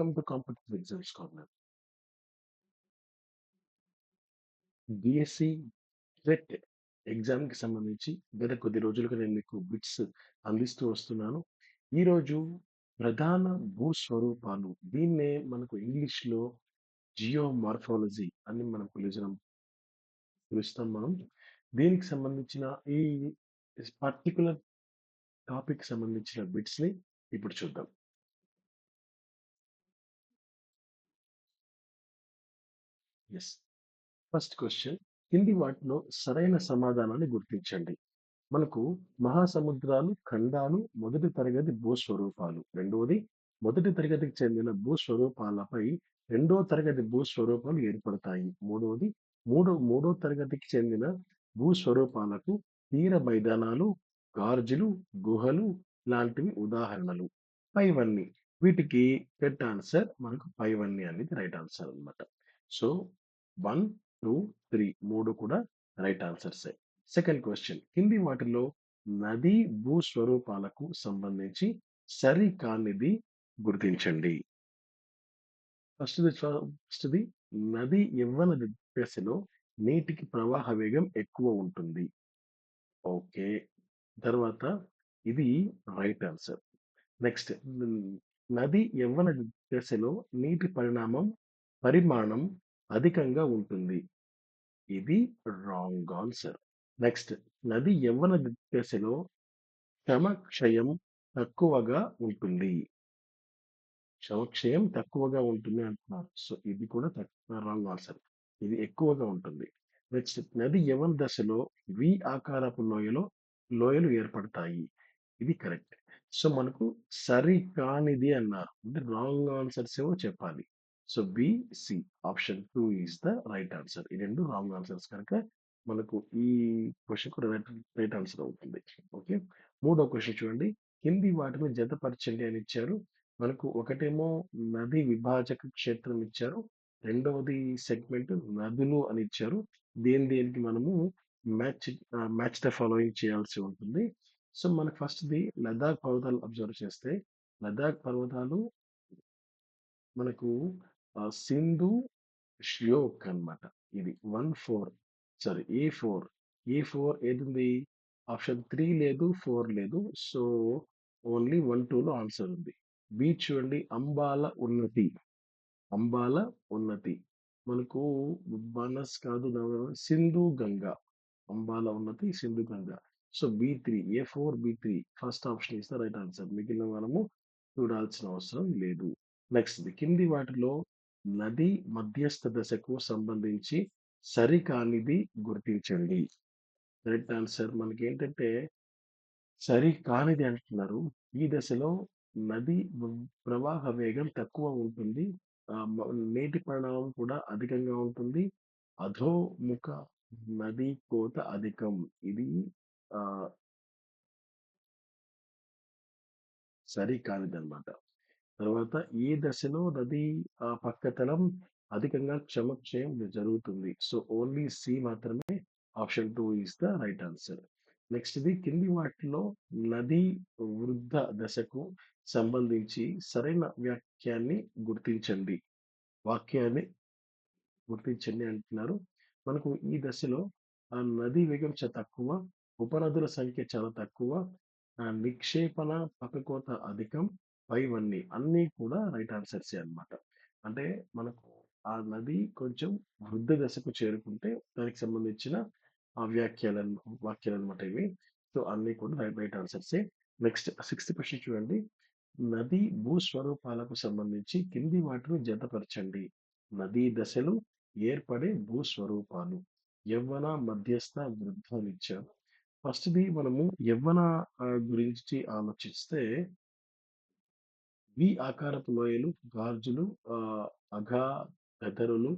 Welcome to Competitive Exams Corner. BSc TET ఎగ్జామ్‌కి సంబంధించి గత కొద్ది రోజులుగా నేను మీకు బిట్స్ అందిస్తూ వస్తున్నాను. ఈరోజు ప్రధాన భూస్వరూపాలు దీన్నే మనకు ఇంగ్లీష్‌లో జియోమార్ఫాలజీ అని మనం పిలిచిన పిలుస్తాం మనం. దీనికి సంబంధించిన ఈ పర్టికులర్ టాపిక్ సంబంధించిన బిట్స్‌ని ఇప్పుడు చూద్దాం. ఎస్ ఫస్ట్ క్వశ్చన్ కింది వాటిలో సరైన సమాధానాన్ని గుర్తించండి. మనకు మహాసముద్రాలు, ఖండాలు మొదటి తరగతి భూస్వరూపాలు. రెండవది మొదటి తరగతికి చెందిన భూస్వరూపాలపై రెండో తరగతి భూస్వరూపాలు ఏర్పడతాయి. మూడవది మూడో మూడో తరగతికి చెందిన భూస్వరూపాలకు తీర మైదానాలు, గార్జులు, గుహలు లాంటివి ఉదాహరణలు. పైవన్నీ వీటికి పెట్ ఆన్సర్ మనకు పైవన్నీ అనేది రైట్ ఆన్సర్ అన్నమాట. సో 1, 2, 3 3 కూడా రైట్ ఆన్సర్సే. సెకండ్ క్వశ్చన్ కింది వాటిలో నదీ భూస్వరూపాలకు సంబంధించి సరికానిది గుర్తించండి. ఫస్ట్‌ది ఫస్ట్‌ది నది ఇవ్వన దశలో నీటికి ప్రవాహ వేగం ఎక్కువ ఉంటుంది. ఓకే. తర్వాత ఇది రైట్ ఆన్సర్. నెక్స్ట్ నది యవ్వన దశలో నీటి పరిణామం పరిమాణం అధికంగా ఉంటుంది. ఇది రాంగ్ ఆన్సర్. నెక్స్ట్ నది యవ్వన దశలో క్షమక్షయం తక్కువగా ఉంటుంది. క్షమక్షయం తక్కువగా ఉంటుంది అంటున్నారు. సో ఇది కూడా రాంగ్ ఆన్సర్. ఇది ఎక్కువగా ఉంటుంది. నెక్స్ట్ నది యవన దశలో వి ఆకారపు లోయలో లోయలు ఏర్పడతాయి. ఇది కరెక్ట్. సో మనకు సరి కానిది అన్నారు. అంటే రాంగ్ ఆన్సర్స్ ఏమో చెప్పాలి. So B, C option two is the right answer. ఈ రెండు రాంగ్ ఆన్సర్స్ కనుక మనకు ఈ క్వెషన్ కూడా రైట్ రైట్ ఆన్సర్ అవుతుంది. ఓకే. మూడో క్వశ్చన్ చూడండి. కింది వాటిని జతపరచండి అని ఇచ్చారు. మనకు ఒకటేమో నది విభాజక క్షేత్రం ఇచ్చారు. రెండవది సెగ్మెంట్ నదులు అని ఇచ్చారు. దేని దేనికి మనము మ్యాచ్ మ్యాచ్ ద ఫాలోయింగ్ చేయాల్సి ఉంటుంది. సో మనకు ఫస్ట్‌ది లదాఖ్ పర్వతాలు అబ్జర్వ్ చేస్తే లదాఖ్ పర్వతాలు మనకు సింధు ష్యోక్ అన్నమాట. ఇది 1, 4 సారీ ఏ4. ఏ4 ఏదుంది? ఆప్షన్ 3 లేదు, 4 లేదు. సో ఓన్లీ 1, 2లో ఆన్సర్ ఉంది. బి చూడండి అంబాల ఉన్నతి. అంబాల ఉన్నతి. మనకు బనస్ కాదు సింధు గంగా. అంబాల ఉన్నతి Sindhu Ganga. So బి3 ఏ4, బి3 first option ఇస్తే ద రైట్ ఆన్సర్. మిగిలిన మనము చూడాల్సిన అవసరం లేదు. నెక్స్ట్‌ది కింది వాటిలో నది మధ్యస్థ దశకు సంబంధించి సరికానిది గుర్తించండి. రైట్ ఆన్సర్ సరి సరికానిది అంటున్నారు. ఈ దశలో నది ప్రవాహ వేగం తక్కువ ఉంటుంది. నీటి పరిణామం కూడా అధికంగా ఉంటుంది. అధోముఖ నది కోత అధికం. ఇది ఆహ్ సరికానిదన్నమాట. తర్వాత ఈ దశలో నది ఆ పక్కతలం అధికంగా క్షమక్షయం జరుగుతుంది. సో ఓన్లీ సి మాత్రమే option two is the right answer. Next ఇది కింది వాటిలో నది వృద్ధ దశకు సంబంధించి సరైన వాక్యాన్ని గుర్తించండి. వాక్యాన్ని గుర్తించండి అంటున్నారు. మనకు ఈ దశలో ఆ నది వేగం చాలా తక్కువ. ఉపనదుల సంఖ్య చాలా తక్కువ. నిక్షేపణ పక్కకోత అధికం. పైవన్నీ అన్నీ కూడా రైట్ ఆన్సర్సే అన్నమాట. అంటే మనకు ఆ నది కొంచెం వృద్ధ దశకు చేరుకుంటే దానికి సంబంధించిన ఆ వ్యాఖ్యలను వాక్యాలన్నమాట ఇవి. సో అన్నీ కూడా రైట్ రైట్ ఆన్సర్సే. నెక్స్ట్ సిక్స్త్ క్వెషన్ చూడండి. నది భూస్వరూపాలకు సంబంధించి కింది వాటిని జతపరచండి. నదీ దశలు ఏర్పడే భూస్వరూపాలు. యవ్వన, మధ్యస్థ, వృద్ధ అని ఫస్ట్‌ది మనము యవ్వన ఆహ్, గురించి ఆలోచిస్తే వి ఆకారపు లోయలు, గార్జులు, ఆహ్, గదరులు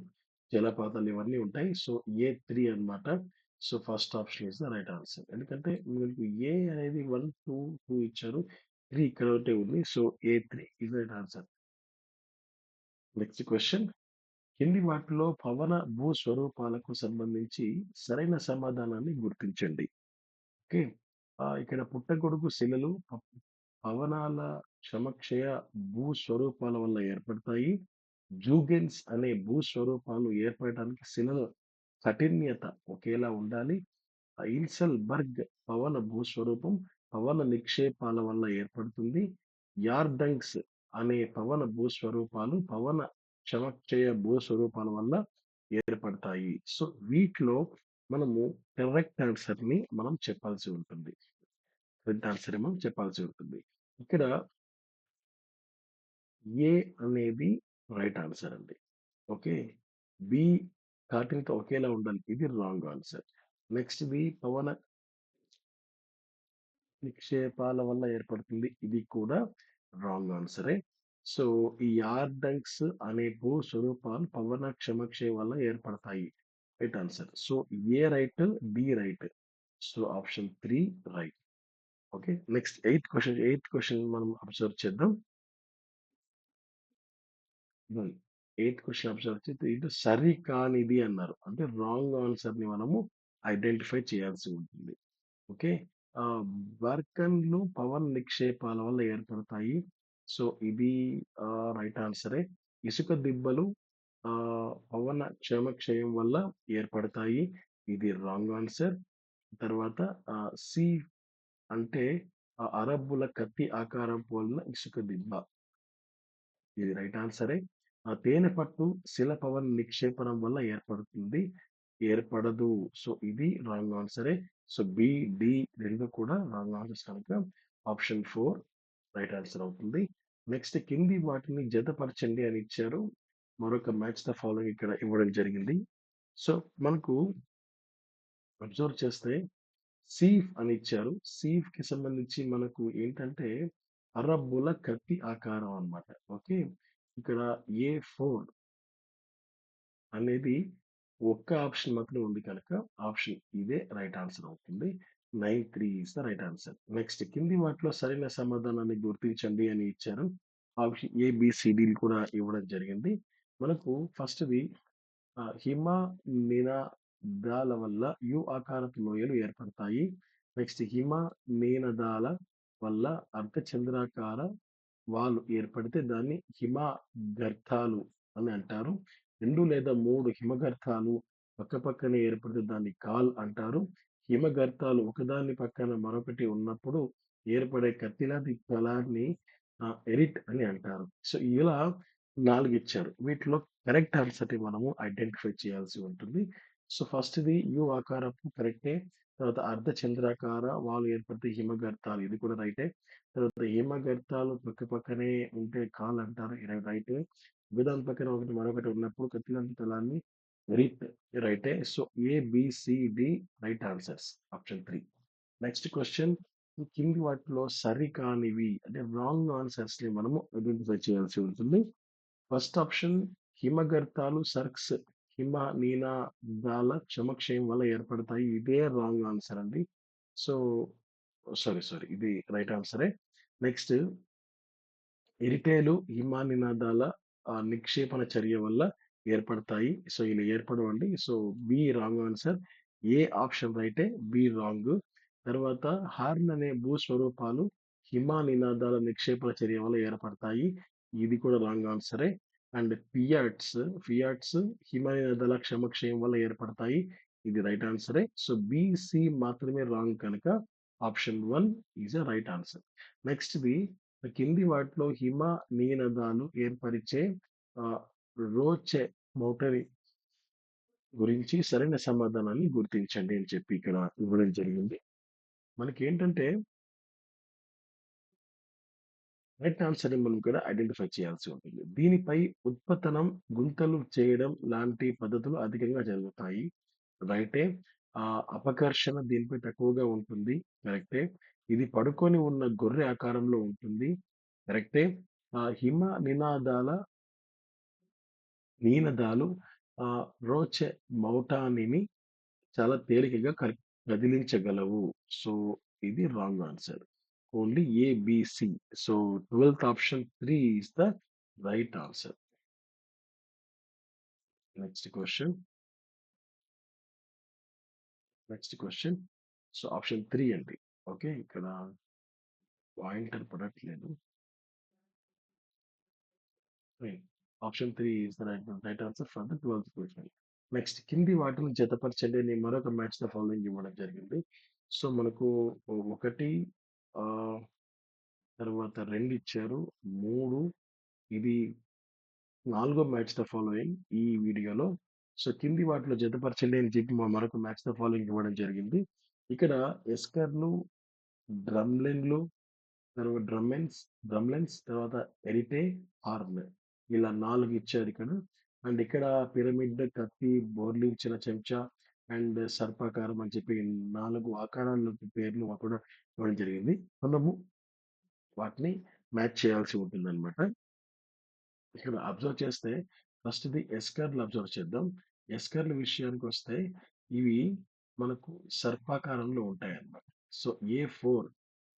జలపాతాలు ఇవన్నీ ఉంటాయి. సో ఏ త్రీ అన్నమాట. So first option is the right answer. ఎందుకంటే మీకు ఏ అనేది 1, 2, 2 ఇచ్చారు. 3 ఇక్కడ ఒకటే ఉంది. So A ఏ3 is right answer. Next question కింది వాటిలో పవన భూ స్వరూపాలకు సంబంధించి సరైన సమాధానాన్ని గుర్తించండి. ఓకే. ఆహ్, ఇక్కడ పుట్టగొడుగు శిలలు, ప పవనాల క్షమక్షయ భూ స్వరూపాల వల్ల ఏర్పడతాయి. జూగెన్స్ అనే భూ స్వరూపాలు ఏర్పడటానికి శిలల కఠిన్యత ఒకేలా ఉండాలి. ఐల్సెల్బర్గ్ పవన భూస్వరూపం పవన నిక్షేపాల వల్ల ఏర్పడుతుంది. యార్డంగ్స్ అనే పవన భూస్వరూపాలు పవన క్షమక్షయ భూస్వరూపాల వల్ల ఏర్పడతాయి. సో, వీటిలో మనము కరెక్ట్ ఆన్సర్‌ని మనం చెప్పాల్సి ఉంటుంది. కరెక్ట్ చెప్పాల్సి ఉంటుంది. ఇక్కడ ఏ అనేది రైట్ ఆన్సర్ అండి. ఓకే. బి కాఠిన్యత ఒకేలా ఉండాలి. ఇది రాంగ్ ఆన్సర్. నెక్స్ట్ ది పవన నిక్షేపాల వల్ల ఏర్పడుతుంది. ఇది కూడా రాంగ్ ఆన్సరే. సో, ఈ ఆర్డంక్స్ అనే భూ స్వరూపాలు పవన క్షమక్షే వల్ల ఏర్పడతాయి. Right answer. So, A right, B right. So, option three right. Okay. Next eighth question, eighth question మనం అబ్జర్వ్ చేద్దాం. హ్మ్. ఎయిత్ క్వెషన్ అబ్జర్వ్ చేస్తే ఇది సరికానిది అన్నారు. అంటే రాంగ్ ఆన్సర్‌ని మనము ఐడెంటిఫై చేయాల్సి ఉంటుంది. ఓకే. ఆహ్, బర్కన్‌లు పవన్ నిక్షేపాల వల్ల ఏర్పడతాయి. సో, ఇది ఆహ్, రైట్ ఆన్సరే. ఇసుక దిబ్బలు ఆహ్, పవన క్షేమక్షయం వల్ల ఏర్పడతాయి. ఇది రాంగ్ ఆన్సర్. తర్వాత ఆహ్, సి అంటే ఆ అరబ్బుల కత్తి ఆకారం పోలిన ఇసుక దిబ్బ. ఇది రైట్ ఆన్సరే. ఆ తేనె పట్టు శిల నిక్షేపణం వల్ల ఏర్పడుతుంది. ఏర్పడదు. సో, ఇది రాంగ్ ఆన్సరే. సో, బి, డి రెండు కూడా రాంగ్ ఆన్సర్స్ కనుక ఆప్షన్ 4 రైట్ ఆన్సర్ అవుతుంది. నెక్స్ట్ కింది వాటిని జతపరచండి అని ఇచ్చారు. మరొక మ్యాచ్ ద ఫాలోయింగ్ ఇక్కడ ఇవ్వడం జరిగింది. సో, మనకు అబ్జర్వ్ చేస్తే సీఫ్ అని ఇచ్చారు. సీఫ్‌కి సంబంధించి మనకు ఏంటంటే అరబ్బుల కత్తి ఆకారం అన్నమాట. ఓకే. ఇక్కడ ఏ ఫోర్ అనేది ఒక్క ఆప్షన్ మాత్రమే ఉంది కనుక ఆప్షన్ ఇదే రైట్ ఆన్సర్ అవుతుంది. Nine three is the right answer. Next కింది వాటిలో సరైన సమాధానాన్ని గుర్తించండి అని ఇచ్చారు. ఆప్షన్ ఏ, కూడా ఇవ్వడం జరిగింది. మనకు ఫస్ట్‌ది హిమ నినా దాల వల్ల యు ఆకారపు లోయలు ఏర్పడతాయి. నెక్స్ట్ హిమ మేనదాల వల్ల అర్ధచంద్రాకార వాలు ఏర్పడితే దాన్ని హిమగర్తాలు అని అంటారు. రెండు లేదా మూడు హిమగర్థాలు పక్కపక్కనే ఏర్పడితే దాన్ని కాల్ అంటారు. హిమగర్థాలు ఒకదాని పక్కన మరొకటి ఉన్నప్పుడు ఏర్పడే కత్తిలాంటి ఫలాన్ని ఎరిట్ అని అంటారు. సో, ఇలా నాలుగు ఇచ్చారు. వీటిలో కరెక్ట్ ఆన్సర్‌ని మనము ఐడెంటిఫై చేయాల్సి ఉంటుంది. సో, ఫస్ట్‌ది యు ఆకారపు కరెక్టే. తర్వాత అర్ధ చంద్రాకార వాళ్ళు ఏర్పడితే హిమగర్తాలు ఇది కూడా రైటే. తర్వాత హిమగర్తాలు పక్కపక్కనే ఉంటే కాల్ అంటారు. ఇది రైటే. విధానం పక్కన ఒకటి మరొకటి ఉన్నప్పుడు కత్తిలాంటి తలాన్ని ఎరిట్ రైటే. So, A, B, right answers. Option three next question కింది వాటిలో సరి కానివి అంటే రాంగ్ ఆన్సర్స్‌ని మనము ఐడెంటిఫై చేయాల్సి ఉంటుంది. ఫస్ట్ ఆప్షన్ హిమగర్తాలు సర్క్స్ హిమ నినాదాల క్షమక్షయం వల్ల ఏర్పడతాయి. ఇదే రాంగ్ ఆన్సర్ అండి. సో, సారీ, సారీ ఇది రైట్ ఆన్సరే. నెక్స్ట్ ఇరిటేలు హిమ నినాదాల నిక్షేపణ చర్య వల్ల ఏర్పడతాయి. సో, ఇలా ఏర్పడవండి. So, B wrong answer. A option రైటే. B wrong. తర్వాత హార్న్ అనే భూ స్వరూపాలు హిమ నినాదాల నిక్షేపణ చర్య వల్ల ఏర్పడతాయి. ఇది కూడా రాంగ్ ఆన్సరే. అండ్ ఫియాట్స్, ఫియాట్స్ హిమ నినాదాల క్షమక్షయం వల్ల ఏర్పడతాయి. ఇది రైట్ ఆన్సరే. సో, బిసి మాత్రమే రాంగ్ కనుక option one is a right answer. నెక్స్ట్‌ది కింది వాటిలో హిమ నీనదాలు ఏర్పరిచే రోచే రోచె గురించి సరైన సమాధానాన్ని గుర్తించండి అని చెప్పి ఇక్కడ ఇవ్వడం జరిగింది. మనకి ఏంటంటే రైట్ ఆన్సర్ మనం ఇక్కడ ఐడెంటిఫై చేయాల్సి ఉంటుంది. దీనిపై ఉత్పతనం, గుంతలు చేయడం లాంటి పద్ధతులు అధికంగా జరుగుతాయి. రైటే. ఆహ్, అపకర్షణ దీనిపై తక్కువగా ఉంటుంది. కరెక్టే. ఇది పడుకొని ఉన్న గొర్రె ఆకారంలో ఉంటుంది. కరెక్టే. హిమ నినాదాల నీనదాలు ఆహ్, రోచె మౌటానిని చాలా తేలికగా కదిలించగలవు. సో, ఇది wrong answer. Only A, B, C. So, 12థ్ option 3 is the right answer. Next question. Next question so, option three అండి. ఓకే. ఇక్కడ పాయింటర్ పడట్లేదు. Fine. Option three is the right right answer for the 12థ్ question. Next కింది వాటిని జతపరచండి అని మరొక match the following ఇవ్వడం జరిగింది. సో, మనకు ఒకటి ఆహ్, తర్వాత 2 ఇచ్చారు. 3 ఇది నాలుగో మ్యాచ్ ద ఫాలోయింగ్ ఈ వీడియోలో. సో, కింది వాటిలో జతపరచండి అని చెప్పి మ మరొక మ్యాచ్ ద ఫాలోయింగ్ ఇవ్వడం జరిగింది. ఇక్కడ ఎస్కర్‌లు, డ్రమ్‌లిన్‌లు, తర్వాత డ్రమ్మెన్స్ డ్రమ్‌లెన్స్ తర్వాత ఎరిటే, హార్న్ ఇలా 4 ఇచ్చారిక్కడ. అండ్ ఇక్కడ పిరమిడ్, కత్తి, బోర్లించిన చెంచా అండ్ సర్పాకారం అని చెప్పి 4 ఆకారాల పేర్లు కూడా ఇవ్వడం జరిగింది. మనము వాటిని మ్యాచ్ చేయాల్సి ఉంటుందన్నమాట. ఇక్కడ అబ్జర్వ్ చేస్తే ఫస్ట్‌ది ఎస్కర్‌లు అబ్జర్వ్ చేద్దాం. ఎస్కర్‌ల విషయానికొస్తే ఇవి మనకు సర్పాకారంలో ఉంటాయి అన్నమాట సో, ఏ ఫోర్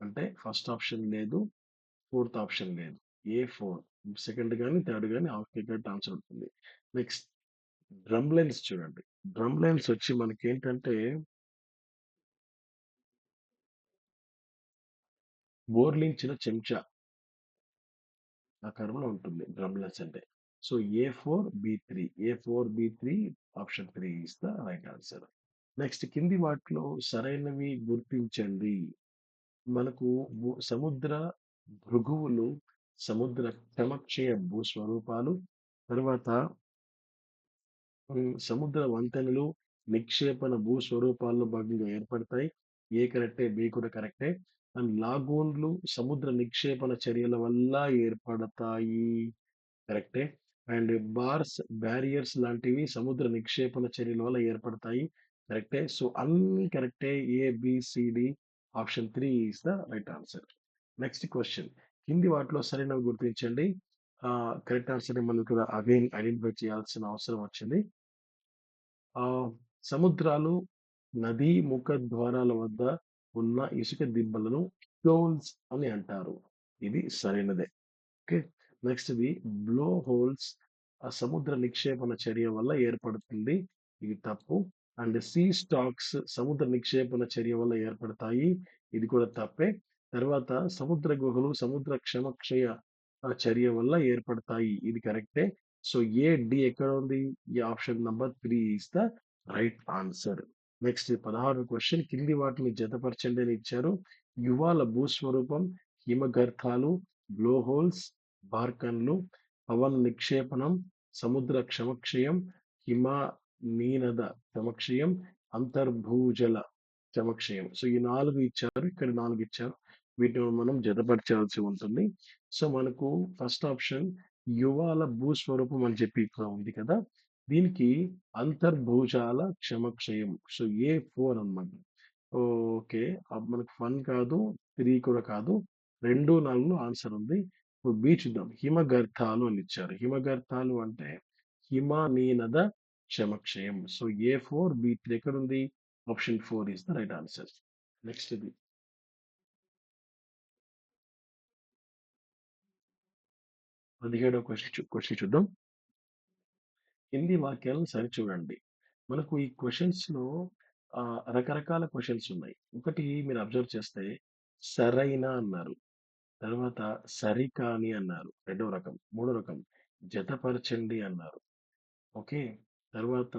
అంటే ఫస్ట్ ఆప్షన్ లేదు. ఫోర్త్ ఆప్షన్ లేదు. ఏ ఫోర్ సెకండ్ కానీ థర్డ్ కానీ ఆఫ్ ఆన్సర్ ఉంటుంది. నెక్స్ట్ డ్రమ్ లైన్స్ చూడండి. డ్రమ్ లైన్స్ వచ్చి మనకి ఏంటంటే బోర్లించిన చెంచా ఆకారంలో ఉంటుంది డ్రమ్ లైన్స్ అంటే. So, ఏ4, బి3 ఏ4, బి3 option three is the right answer. Next కింది వాటిలో సరైనవి గుర్తించండి. మనకు సముద్ర భృగువులు, సముద్ర క్రమక్షయ భూస్వరూపాలు, తర్వాత హ్మ్. సముద్ర వంతెనలు, నిక్షేపణ భూస్వరూపాల్లో భాగంగా ఏర్పడతాయి. ఏ కరెక్టే. బి కూడా కరెక్టే. అండ్ లాగూన్‌లు సముద్ర నిక్షేపణ చర్యల వల్ల ఏర్పడతాయి. కరెక్టే. అండ్ బార్స్, బ్యారియర్స్ లాంటివి సముద్ర నిక్షేపణ చర్యల వల్ల ఏర్పడతాయి. కరెక్టే. సో, అన్నీ కరెక్టే. A, B, C, D option 3 is the right answer. Next question కింది వాటిలో సరైనవి గుర్తించండి. కరెక్ట్ ఆన్సర్‌ని మనం ఇక్కడ అగైన్ ఐడెంటిఫై చేయాల్సిన అవసరం వచ్చింది. సముద్రాలు, నదీ ముఖ ద్వారాల వద్ద ఉన్న ఇసుక దిబ్బలను షోల్స్ అని అంటారు. ఇది సరైనదే. ఓకే. నెక్స్ట్‌ది బ్లో హోల్స్ ఆ సముద్ర నిక్షేపణ చర్య వల్ల ఏర్పడుతుంది. ఇది తప్పు. అండ్ సీ స్టాక్స్ సముద్ర నిక్షేపణ చర్య వల్ల ఏర్పడతాయి. ఇది కూడా తప్పే. తర్వాత సముద్ర గుహలు సముద్ర క్షమక్షయ చర్య వల్ల ఏర్పడతాయి. ఇది కరెక్టే. సో, ఏ, డి ఎక్కడ ఉంది? ఈ option number three is the right answer. Next పదహారు క్వశ్చన్ కింది వాటిని జతపరచండి అని ఇచ్చారు. యువాల భూస్వరూపం, హిమగర్థాలు బ్లో హోల్స్, బార్కన్లు, పవన్ నిక్షేపణం, సముద్ర క్షమక్షయం, హిమనీనద క్షమక్షయం, అంతర్భూజల క్షమక్షయం. సో, ఈ నాలుగు ఇచ్చారు. ఇక్కడ నాలుగు ఇచ్చారు. వీటిని మనం జతపరచాల్సి ఉంటుంది. సో, మనకు ఫస్ట్ ఆప్షన్ యువాల భూస్వరూపం అని చెప్పి ఇక్కడ ఉంది కదా! దీనికి అంతర్భూజాల క్షమక్షయం. సో, ఏ ఫోర్ అన్నమాట. ఓకే. మనకు ఫన్ కాదు, త్రీ కూడా కాదు. 2, 4లో ఆన్సర్ ఉంది. ఇప్పుడు బి చూద్దాం. హిమగర్థాలు అని ఇచ్చారు. హిమగర్థాలు అంటే హిమనీనద క్షమక్షయం. సో, ఏ ఫోర్ వీత్ ఎక్కడ ఉంది option four is the right answer. నెక్స్ట్‌ది. 17వ క్వెషన్ చు క్వెషన్ చూద్దాం. కింది వాక్యాలను సరిచూడండి. మనకు ఈ క్వశ్చన్స్లో ఆహ్, రకరకాల క్వశ్చన్స్ ఉన్నాయి. ఒకటి మీరు అబ్జర్వ్ చేస్తే సరైన అన్నారు. తర్వాత సరికాని అన్నారు. రెండో రకం. మూడో రకం జతపరచండి అన్నారు. ఓకే. తర్వాత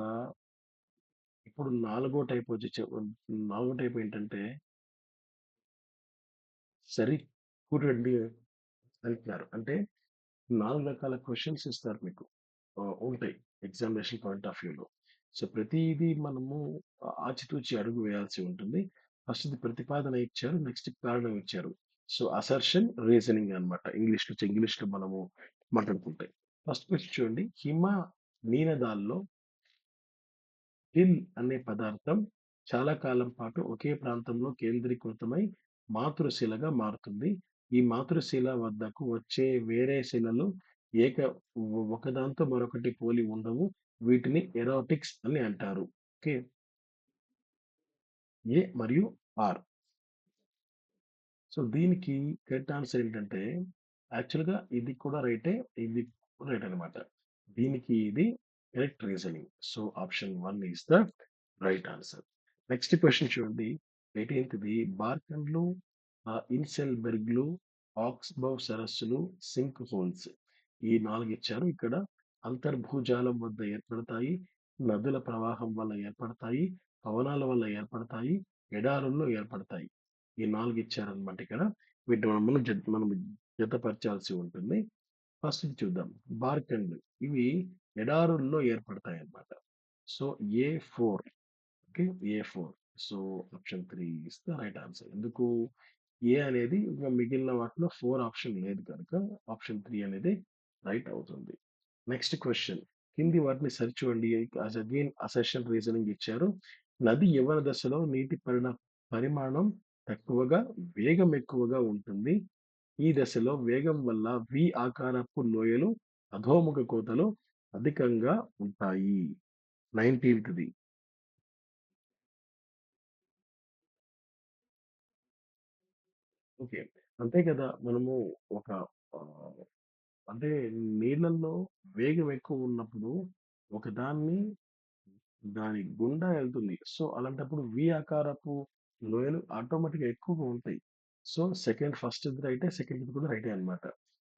ఇప్పుడు నాలుగో టైప్ వచ్చి చె నాలుగో టైప్ ఏంటంటే సరికూడండి అంటున్నారు. అంటే నాలుగు రకాల క్వశ్చన్స్ ఇస్తారు మీకు. ఆహ్, ఉంటాయి ఎగ్జామినేషన్ పాయింట్ ఆఫ్ వ్యూలో. సో, ప్రతిదీ మనము ఆచితూచి అడుగు వేయాల్సి ఉంటుంది. ఫస్ట్‌ది ప్రతిపాదన ఇచ్చారు. నెక్స్ట్ కారణం ఇచ్చారు. సో, అసర్షన్, రీజనింగ్ అన్నమాట. ఇంగ్లీష్‌లో చ ఇంగ్లీష్‌లో మనము మాట్లాడుకుంటే. ఫస్ట్ క్వశ్చన్ చూడండి. హిమ నీనదాల్లో టిల్ అనే పదార్థం చాలా కాలం పాటు ఒకే ప్రాంతంలో కేంద్రీకృతమై మాతృశిలగా మారుతుంది. ఈ మాతృశిల వద్దకు వచ్చే వేరే శిలలు ఏక ఒకదాంతో మరొకటి పోలి ఉండవు. వీటిని ఎరోటిక్స్ అని అంటారు. ఓకే. ఏ మరియు ఆర్. సో, దీనికి కరెక్ట్ ఆన్సర్ ఏంటంటే యాక్చువల్‌గా ఇది కూడా రైటే. ఇది కూడా రైట్ అన్నమాట. దీనికి ఇది correct reasoning. So, option 1 is the right answer. Next question చూడండి. 18థ్‌ది బార్కన్లు, ఇన్సెల్బెర్గ్‌లు, ఆక్స్బౌ సరస్సులు, సింక్ హోల్స్. ఈ నాలుగు ఇచ్చారు. ఇక్కడ అంతర్భూజాలం వద్ద ఏర్పడతాయి. నదుల ప్రవాహం వల్ల ఏర్పడతాయి. పవనాల వల్ల ఏర్పడతాయి. ఎడారుల్లో ఏర్పడతాయి. ఈ నాలుగు ఇచ్చారనమాట ఇక్కడ. వీటిని మనం మనం జతపరచాల్సి ఉంటుంది. ఫస్ట్ చూద్దాం. బార్కండ్ ఇవి ఎడారుల్లో ఏర్పడతాయి అన్నమాట so, A four okay. A four so, option three is the right answer. ఎందుకు? ఏ అనేది ఇంకా మిగిలిన వాటిలో ఫోర్ ఆప్షన్ లేదు కనుక ఆప్షన్ త్రీ అనేది రైట్ అవుతుంది. నెక్స్ట్ క్వశ్చన్ కింది వాటిని సరిచూడండి. యాస్ అగైన్ అసెషన్ రీజనింగ్ ఇచ్చారు. నది యవ్వన దశలో నీటి పరిణ పరిమాణం తక్కువగా, వేగం ఎక్కువగా ఉంటుంది. ఈ దశలో వేగం వల్ల వి ఆకారపు లోయలు, అధోముఖ కోతలు అధికంగా ఉంటాయి. 19థ్‌ది. ఓకే. అంతే కదా! మనము ఒక ఆహ్, అంటే నీళ్ళల్లో వేగం ఎక్కువ ఉన్నప్పుడు ఒకదాన్ని దాని గుండా ఎళ్తుంది. సో, అలాంటప్పుడు వి ఆకారపు లోయలు ఆటోమేటిక్‌గా ఎక్కువగా ఉంటాయి. సో, సెకండ్ ఫస్ట్‌ది రైటే, సెకండ్‌ది కూడా రైటే అన్నమాట.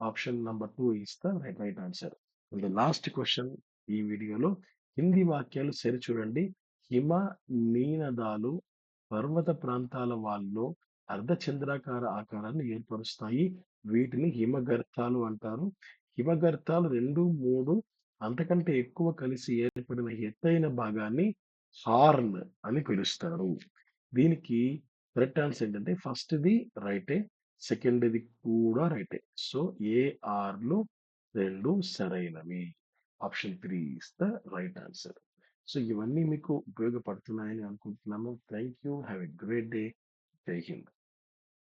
Option number 2 is the right right answer. And the last question ఈ వీడియోలో హిందీ వాక్యాలు సరిచూడండి. హిమ నీనదాలు పర్వత ప్రాంతాల వాళ్ళు అర్ధచంద్రాకార ఆకారాన్ని ఏర్పరుస్తాయి. వీటిని హిమగర్తాలు అంటారు. హిమగర్తాలు 2, 3 అంతకంటే ఎక్కువ కలిసి ఏర్పడిన ఎత్తైన భాగాన్ని హార్న్ అని పిలుస్తారు. దీనికి కరెక్ట్ ఆన్సర్ ఏంటంటే ఫస్ట్‌ది రైటే, సెకండ్‌ది కూడా రైటే. సో, ఏఆర్లు రెండు సరైనవి. Option three is the right answer. So, ఇవన్నీ మీకు ఉపయోగపడుతున్నాయని అనుకుంటున్నాను. Thank you. Have a great day. జై హింద్.